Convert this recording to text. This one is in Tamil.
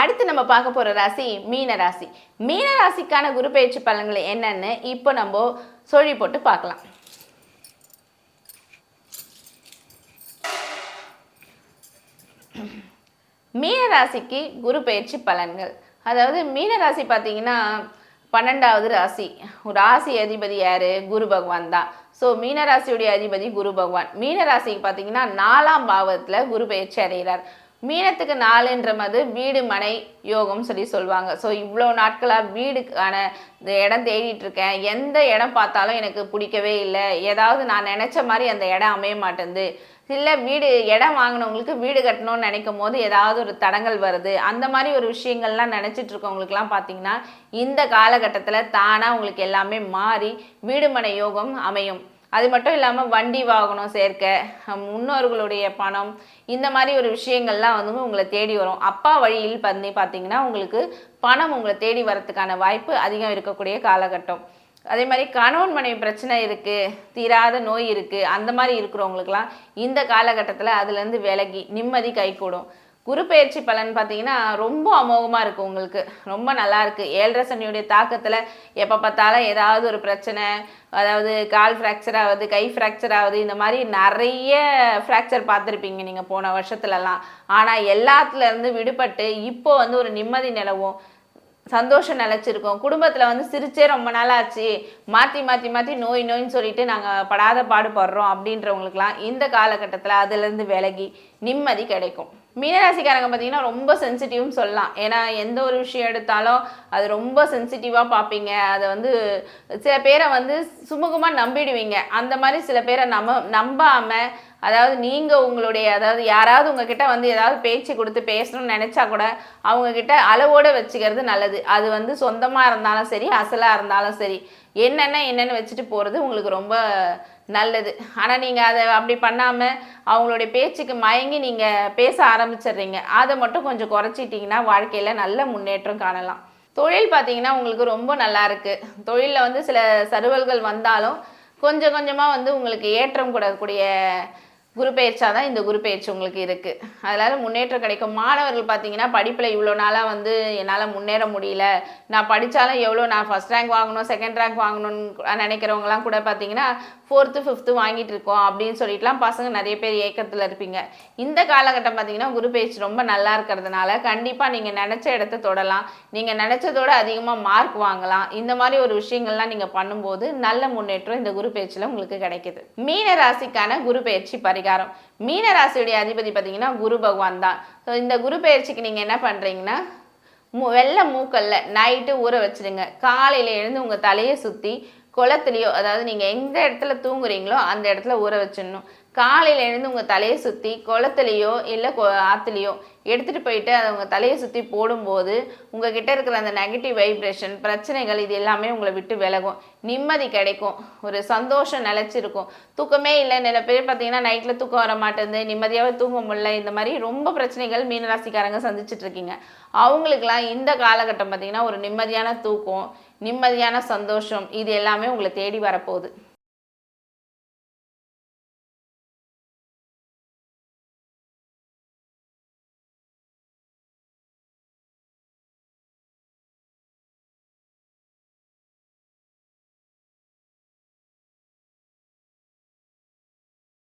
அடுத்து நம்ம பார்க்க போகிற ராசி மீன ராசி. மீன ராசிக்கான குரு பயிற்சி பலன்கள் என்னன்னு இப்போ நம்ம சொல்லி போட்டு பார்க்கலாம். மீன ராசிக்கு குரு பயிற்சி பலன்கள். அதாவது மீன ராசி பார்த்தீங்கன்னா பன்னெண்டாவது ராசி. ராசி அதிபதி யாரு? குரு பகவான் தான். ஸோ மீனராசியுடைய அதிபதி குரு பகவான். மீனராசிக்கு பார்த்தீங்கன்னா நாலாம் பாவத்தில் குரு பயிற்சி அடைகிறார். மீனத்துக்கு நாலுன்றமது வீடு மனை யோகம் சொல்லி சொல்லுவாங்க. ஸோ இவ்வளோ நாட்களாக வீடுக்கான இந்த இடம் தேடிட்டு இருக்கேன் எந்த இடம் பார்த்தாலும் எனக்கு பிடிக்கவே இல்லை. ஏதாவது நான் நினச்ச மாதிரி அந்த இடம் அமைய மாட்டேங்குது. இல்லை வீடு இடம் வாங்கினவங்களுக்கு வீடு கட்டணும்னு நினைக்கும் போது ஏதாவது ஒரு தடங்கள் வருது. அந்த மாதிரி ஒரு விஷயங்கள்லாம் நினச்சிட்டு இருக்கவங்களுக்குலாம் பார்த்தீங்கன்னா இந்த காலகட்டத்தில் தானாக உங்களுக்கு எல்லாமே மாறி வீடுமனை யோகம் அமையும். அது மட்டும் இல்லாமல் வண்டி வாகனம் சேர்க்க முன்னோர்களுடைய பணம் இந்த மாதிரி ஒரு விஷயங்கள்லாம் வந்து உங்களை தேடி வரும். அப்பா வழியில் பண்ணி பார்த்தீங்கன்னா உங்களுக்கு பணம் உங்களை தேடி வரதுக்கான வாய்ப்பு அதிகம் இருக்கக்கூடிய காலகட்டம். அதே மாதிரி கணவன் மனைவி பிரச்சனை இருக்குது தீராத நோய் இருக்குது அந்த மாதிரி இருக்கிறவங்களுக்குலாம் இந்த காலகட்டத்தில் அதுலேருந்து விலகி நிம்மதி கைகூடும். குரு பயிற்சி பலன் பார்த்தீங்கன்னா ரொம்ப அமோகமாக இருக்குது உங்களுக்கு. ரொம்ப நல்லாயிருக்கு ஏழரை சனியுடைய தாக்கத்தில் எப்போ பார்த்தாலும் ஏதாவது ஒரு பிரச்சனை அதாவது கால் ஃப்ராக்சர் ஆகுது கை ஃப்ராக்சர் ஆகுது இந்த மாதிரி நிறைய ஃப்ராக்சர் பார்த்துருப்பீங்க நீங்கள் போன வருஷத்துலலாம். ஆனால் எல்லாத்துலேருந்து விடுபட்டு இப்போ வந்து ஒரு நிம்மதி நிலவும் சந்தோஷம் நிலச்சிருக்கோம். குடும்பத்தில் வந்து சிரிச்சே ரொம்ப நாள் ஆச்சு மாற்றி மாற்றி மாற்றி நோய் நோயின்னு சொல்லிட்டு நாங்கள் படாத பாடுபடுறோம் அப்படின்றவங்களுக்குலாம் இந்த காலகட்டத்தில் அதுலேருந்து விலகி நிம்மதி கிடைக்கும். மீனராசிக்காரங்க பார்த்தீங்கன்னா ரொம்ப சென்சிட்டிவ்னு சொல்லலாம். ஏன்னா எந்த ஒரு விஷயம் எடுத்தாலும் அது ரொம்ப சென்சிட்டிவாக பார்ப்பீங்க. அதை வந்து சில பேரை வந்து சுமூகமாக நம்பிடுவீங்க. அந்த மாதிரி சில பேரை நம்ப நம்பாமல் அதாவது நீங்கள் உங்களுடைய அதாவது யாராவது உங்ககிட்ட வந்து ஏதாவது பேச்சு கொடுத்து பேசணும்னு நினச்சா கூட அவங்கக்கிட்ட அளவோடு வச்சுக்கிறது நல்லது. அது வந்து சொந்தமாக இருந்தாலும் சரி அசலாக இருந்தாலும் சரி என்னென்ன என்னென்னு வச்சுட்டு போகிறது உங்களுக்கு ரொம்ப நல்லது. ஆனால் நீங்கள் அதை அப்படி பண்ணாமல் அவங்களுடைய பேச்சுக்கு மயங்கி நீங்கள் பேச ஆரம்பிச்சிடுறீங்க. அதை மட்டும் கொஞ்சம் குறைச்சிட்டிங்கன்னா வாழ்க்கையில் நல்ல முன்னேற்றம் காணலாம். தொழில் பார்த்தீங்கன்னா உங்களுக்கு ரொம்ப நல்லா இருக்குது தொழிலில் வந்து சில சருவல்கள் வந்தாலும் கொஞ்சம் கொஞ்சமாக வந்து உங்களுக்கு ஏற்றம் கூடக்கூடிய குரு தான் இந்த குரு பயிற்சி உங்களுக்கு இருக்குது அதனால் முன்னேற்றம் கிடைக்கும். மாணவர்கள் பார்த்தீங்கன்னா படிப்பில் இவ்வளோ நாளாக வந்து என்னால் முன்னேற முடியல. நான் படித்தாலும் எவ்வளோ நான் ஃபஸ்ட் ரேங்க் வாங்கணும் செகண்ட் ரேங்க் வாங்கணும்னு நினைக்கிறவங்களாம் கூட பார்த்தீங்கன்னா ஃபோர்த்து ஃபிஃப்த்து வாங்கிட்டு இருக்கோம் அப்படின்னு சொல்லிட்டுலாம் பசங்க நிறைய பேர் ஏக்கத்தில் இருப்பீங்க. இந்த காலகட்டம் பார்த்தீங்கன்னா குரு பயிற்சி ரொம்ப நல்லா இருக்கிறதுனால கண்டிப்பாக நீங்கள் நினச்ச இடத்த தொடலாம். நீங்கள் நினச்சதோட அதிகமாக மார்க் வாங்கலாம். இந்த மாதிரி ஒரு விஷயங்கள்லாம் நீங்கள் பண்ணும்போது நல்ல முன்னேற்றம் இந்த குரு பயிற்சியில் உங்களுக்கு கிடைக்குது. மீன ராசிக்கான குரு பயிற்சி பரிகாரம் மீன ராசியுடைய அதிபதி பார்த்தீங்கன்னா குரு பகவான் தான். ஸோ இந்த குரு பயிற்சிக்கு நீங்கள் என்ன பண்ணுறீங்கன்னா மூ வெள்ளை மூக்கல்ல நைட்டு ஊற வச்சிடுங்க காலையில் எழுந்து உங்கள் தலையை சுற்றி குளத்துலையோ அதாவது நீங்கள் எந்த இடத்துல தூங்குறீங்களோ அந்த இடத்துல ஊற வச்சிடணும். காலையில் எழுந்து உங்கள் தலையை சுற்றி குளத்துலையோ இல்லை ஆற்றுலையோ எடுத்துகிட்டு போயிட்டு அதை உங்கள் தலையை சுற்றி போடும்போது உங்கள் கிட்டே இருக்கிற அந்த நெகட்டிவ் வைப்ரேஷன் பிரச்சனைகள் இது எல்லாமே உங்களை விட்டு விலகும். நிம்மதி கிடைக்கும். ஒரு சந்தோஷம் நிலச்சிருக்கும். தூக்கமே இல்லை. நிறைய பேர் பார்த்தீங்கன்னா நைட்டில் தூக்கம் வர மாட்டேங்குது. நிம்மதியாகவே தூங்க முடியல. இந்த மாதிரி ரொம்ப பிரச்சனைகள் மீனராசிக்காரங்க சந்திச்சிட்ருக்கீங்க அவங்களுக்கெல்லாம் இந்த காலகட்டம் பார்த்தீங்கன்னா ஒரு நிம்மதியான தூக்கம் நிம்மதியான சந்தோஷம் இது எல்லாமே உங்களை தேடி வரப்போகுது.